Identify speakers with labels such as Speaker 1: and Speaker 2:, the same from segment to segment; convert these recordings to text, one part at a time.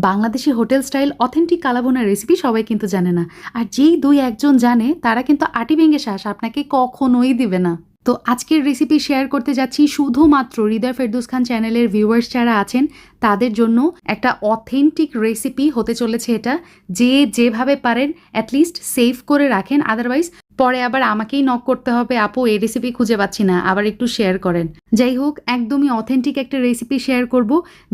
Speaker 1: Bangladeshi hotel style authentic কালাবোনার recipe সবাই কিন্তু জানে না। আর যেই দুই একজন জানে, তারা কিন্তু আটি ভেঙে শ্বাস আপনাকে কখনোই দিবে না। তো আজকের রেসিপি শেয়ার করতে যাচ্ছি শুধুমাত্র হৃদয় ফেরদৌস খান চ্যানেলের ভিউয়ার্স যারা আছেন, তাদের জন্য একটা অথেন্টিক রেসিপি হতে চলেছে এটা। যে যেভাবে পারেন অ্যাটলিস্ট সেভ করে রাখেন। আদারওয়াইজ পরে আবার আমাকেই নক করতে হবে, আপু, এই রেসিপি খুঁজে পাচ্ছি না, আবার একটু শেয়ার করেন। যাই হোক, একদমই অথেন্টিক একটা রেসিপি শেয়ার করব।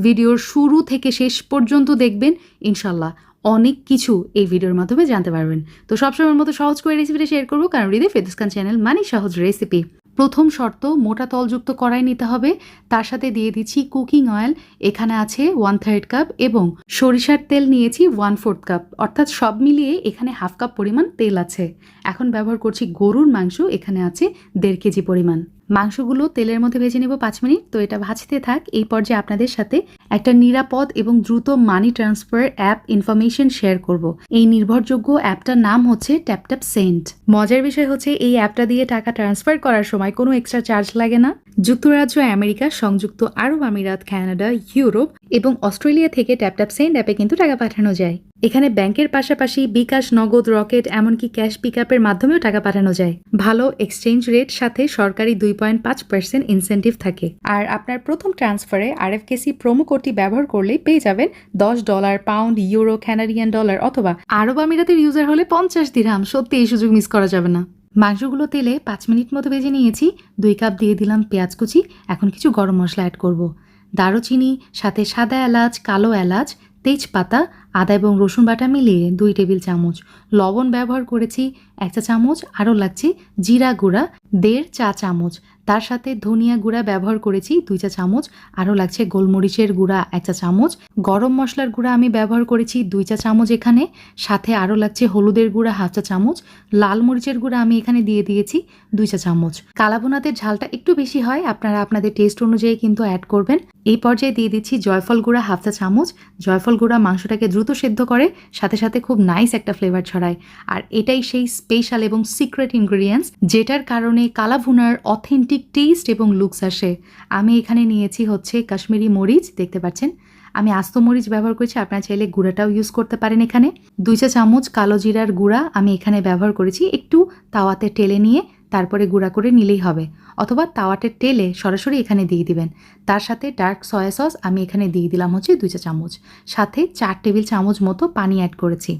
Speaker 1: ভিডিওর শুরু থেকে শেষ পর্যন্ত দেখবেন ইনশাল্লাহ অনেক কিছু এই ভিডিওর মাধ্যমে জানতে পারবেন। তো সবসময়ের মতো সহজ করে রেসিপিটা শেয়ার করব, কারণ হৃদয় ফেদুস চ্যানেল মানে সহজ রেসিপি প্রথম শর্ত মোটা তলযুক্ত কড়াই নিতে হবে। তার সাথে দিয়ে দিচ্ছি কুকিং অয়েল। এখানে আছে ওয়ান থার্ড কাপ এবং সরিষার তেল নিয়েছি ওয়ান ফোর্থ কাপ। অর্থাৎ সব মিলিয়ে এখানে হাফ কাপ পরিমাণ তেল আছে। এখন ব্যবহার করছি গরুর মাংস। এখানে আছে দেড় কেজি পরিমাণ। মাংসগুলো তেলের মধ্যে ভেজে নেব পাঁচ মিনিট। তো এটা ভাজতে থাক। এই পর্যায়ে আপনাদের সাথে একটা নিরাপদ এবং দ্রুত money transfer app information share করব। এই নির্ভরযোগ্য অ্যাপটার নাম হচ্ছে ট্যাপট্যাপ সেন্ট মজার বিষয় হচ্ছে, এই অ্যাপটা দিয়ে টাকা ট্রান্সফার করার সময় কোনো এক্সট্রা চার্জ লাগে না। যুক্তরাজ্য, আমেরিকা, সংযুক্ত আরব আমিরাত, কানাডা, ইউরোপ এবং অস্ট্রেলিয়া থেকে ট্যাপট্যাপ সেন্ট অ্যাপে কিন্তু টাকা পাঠানো যায়। এখানে ব্যাংকের পাশাপাশি বিকাশ, নগদ, রকেট, এমনকি ক্যাশ পিকআপের মাধ্যমেও টাকা পাঠানো যায়। ভালো এক্সচেঞ্জ রেট সাথে সরকারি দুই পয়েন্ট পাঁচ পার্সেন্ট ইনসেন্টিভ থাকে। আর আপনার প্রথম ট্রান্সফারে আরএফকেসি প্রোমো কোডটি ব্যবহার করলেই পেয়ে যাবেন দশ dollar, pound, euro, Canadian dollar অথবা আরব আমিরাতের ইউজার হলে পঞ্চাশ দিরহাম। সত্যি এই সুযোগ মিস করা যাবে না। মাংসগুলো তেলে পাঁচ মিনিট মতো ভেজে নিয়েছি। দুই কাপ দিয়ে দিলাম পেঁয়াজ কুচি। এখন কিছু গরম মশলা অ্যাড করব। দারুচিনি, সাথে সাদা এলাচ, কালো এলাচ, তেজপাতা, আদা এবং রসুন বাটা মিলিয়ে দুই টেবিল চামচ। লবণ ব্যবহার করেছি। এক চা চামচ, আরও লাগছে জিরা গুঁড়া, দেড় চা চামচ। তার সাথে ধনিয়া গুঁড়া ব্যবহার করেছি, দুই চা চামচ। আরও লাগছে গোলমরিচের গুঁড়া, এক চা চামচ। গরম মশলার গুঁড়া আমি ব্যবহার করেছি, দুই চা চামচ এখানে। সাথে আরও লাগছে হলুদের গুঁড়া, হাফ চা চামচ। লাল মরিচের গুঁড়া আমি এখানে দিয়ে দিয়েছি, দুই চা চামচ। কালাভুনাতের ঝালটা একটু বেশি হয়, আপনারা আপনাদের টেস্ট অনুযায়ী কিন্তু অ্যাড করবেন। এই পর্যায়ে দিয়ে দিচ্ছি জয়ফল গুঁড়া, হাফ চা চামচ। জয়ফল গুঁড়া মাংসটাকে দ্রুত সেদ্ধ করে, সাথে সাথে খুব নাইস একটা ফ্লেভার ছড়ায়। আর এটাই সেই স্পেশাল এবং সিক্রেট ইনগ্রিডিয়েন্টস, যেটার কারণে কালাভুনার অথেন্টিক টেস্ট এবং লুকস আসে। আমি এখানে নিয়েছি হচ্ছে কাশ্মীরি মরিচ, দেখতে পাচ্ছেন? আমি আস্ত মরিচ ব্যবহার করেছি, আপনারা চাইলে গুঁড়াটাও ইউজ করতে পারেন এখানে। দুই চা চামচ কালো জিরার গুঁড়া আমি এখানে ব্যবহার করেছি, একটু তাওয়াতে টেলে নিয়ে তারপরে গুঁড়া করে নিলেই হবে। অথবা তাওয়াতে টেলে সরাসরি এখানে দিয়ে দিবেন। তার সাথে ডার্ক সয়া সস আমি এখানে দিয়ে দিলাম হচ্ছে দুই চা চামচ। সাথে চার টেবিল চামচ মতো পানি অ্যাড করেছি।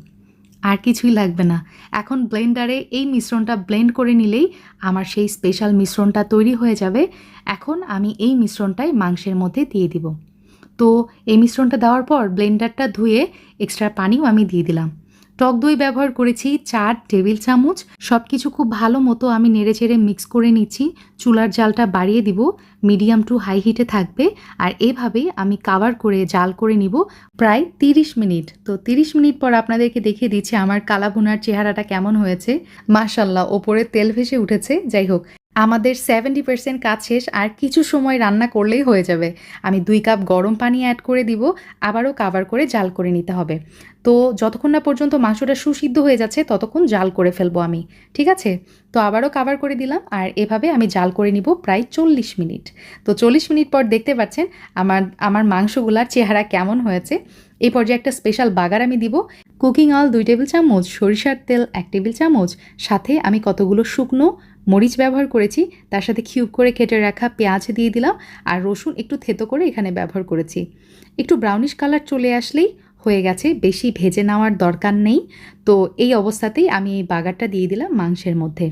Speaker 1: আর কিছুই লাগবে না। এখন ব্লেন্ডারে এই মিশ্রণটা ব্লেন্ড করে নিলেই আমার সেই স্পেশাল মিশ্রণটা তৈরি হয়ে যাবে। এখন আমি এই মিশ্রণটাই মাংসের মধ্যে দিয়ে দিব। তো এই মিশ্রণটা দেওয়ার পর ব্লেন্ডারটা ধুয়ে এক্সট্রা পানিও আমি দিয়ে দিলাম। টক দই ব্যবহার করেছি চার টেবিল চামচ সব কিছু খুব ভালো মতো আমি নেড়ে চেড়ে মিক্স করে নিচ্ছি। চুলার জালটা বাড়িয়ে দিব, মিডিয়াম টু হাই হিটে থাকবে। আর এভাবে আমি কাভার করে, জাল করে নিব প্রায় তিরিশ মিনিট। তো তিরিশ মিনিট পর আপনাদেরকে দেখিয়ে দিচ্ছি আমার কালাভুনার চেহারাটা কেমন হয়েছে। মাশাল্লাহ, ওপরে তেল ভেসে উঠেছে। যাই হোক আমাদের সেভেন্টি পার্সেন্ট কাজ শেষ, আর কিছু সময় রান্না করলেই হয়ে যাবে। আমি দুই কাপ গরম পানি অ্যাড করে দিব, আবারও কাভার করে জাল করে নিতে হবে। তো যতক্ষণ না পর্যন্ত মাংসটা সুসিদ্ধ হয়ে যাচ্ছে, ততক্ষণ জাল করে ফেলব আমি, ঠিক আছে? তো আবারও কাভার করে দিলাম, আর এভাবে আমি জাল করে নিব প্রায় চল্লিশ মিনিট। তো চল্লিশ মিনিট পর দেখতে পাচ্ছেন আমার আমার মাংসগুলার চেহারা কেমন হয়েছে। এই পর্যায়ে একটা স্পেশাল বাগার আমি দিব কুকিং অয়েল দুই টেবিল চামচ, সরিষার তেল এক টেবিল চামচ, সাথে আমি কতগুলো শুকনো মরিচ ব্যবহার করেছি, তার সাথে কিউব করে কেটে রাখা পেঁয়াজ দিয়ে দিলাম আর রসুন একটু থেতো করে এখানে ব্যবহার করেছি। একটু ব্রাউনিশ কালার চলে আসলেই হয়ে গেছে, বেশি ভেজে নেওয়ার দরকার নেই। তো এই অবস্থাতেই আমি এই বাগারটা দিয়ে দিলাম মাংসের মধ্যে।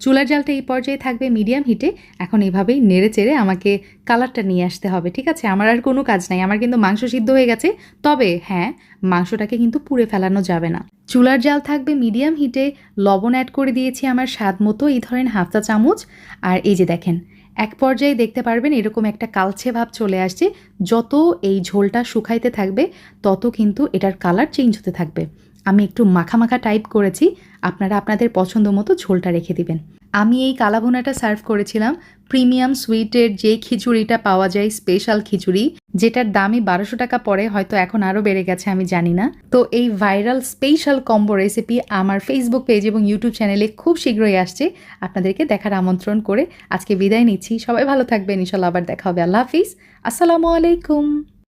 Speaker 1: চুলার জালটা এই পর্যায়ে থাকবে মিডিয়াম হিটে। এখন এভাবেই নেড়ে চেড়ে আমাকে কালারটা নিয়ে আসতে হবে, ঠিক আছে? আমার আর কোনো কাজ নাই, আমার কিন্তু মাংস সিদ্ধ হয়ে গেছে। তবে হ্যাঁ মাংসটাকে কিন্তু পুড়ে ফেলানো যাবে না। চুলার জাল থাকবে মিডিয়াম হিটে, লবণ অ্যাড করে দিয়েছি আমার স্বাদ মতো, এই ধরেন হাফ চা চামচ। আর এই যে দেখেন, এক পর্যায়ে দেখতে পারবেন এরকম একটা কালছে ভাব চলে আসছে। যত এই ঝোলটা শুকাইতে থাকবে, তত কিন্তু এটার কালার চেঞ্জ হতে থাকবে। আমি একটু মাখা মাখা টাইপ করেছি, আপনারা আপনাদের পছন্দ মতো ঝোলটা রেখে দিবেন। আমি এই কালাভুনাটা সার্ভ করেছিলাম প্রিমিয়াম সুইটের যে খিচুড়িটা পাওয়া যায় স্পেশাল খিচুড়ি, যেটার দামই বারোশো টাকা পরে হয়তো এখন আরও বেড়ে গেছে, আমি জানি না। তো এই ভাইরাল স্পেশাল কম্বো রেসিপি আমার ফেসবুক পেজ এবং ইউটিউব চ্যানেলে খুব শীঘ্রই আসছে, আপনাদেরকে দেখার আমন্ত্রণ করে আজকে বিদায় নিচ্ছি। সবাই ভালো থাকবেন, ইনশাল্লাহ আবার দেখা হবে। আল্লাহ হাফিজ। আসসালামু আলাইকুম।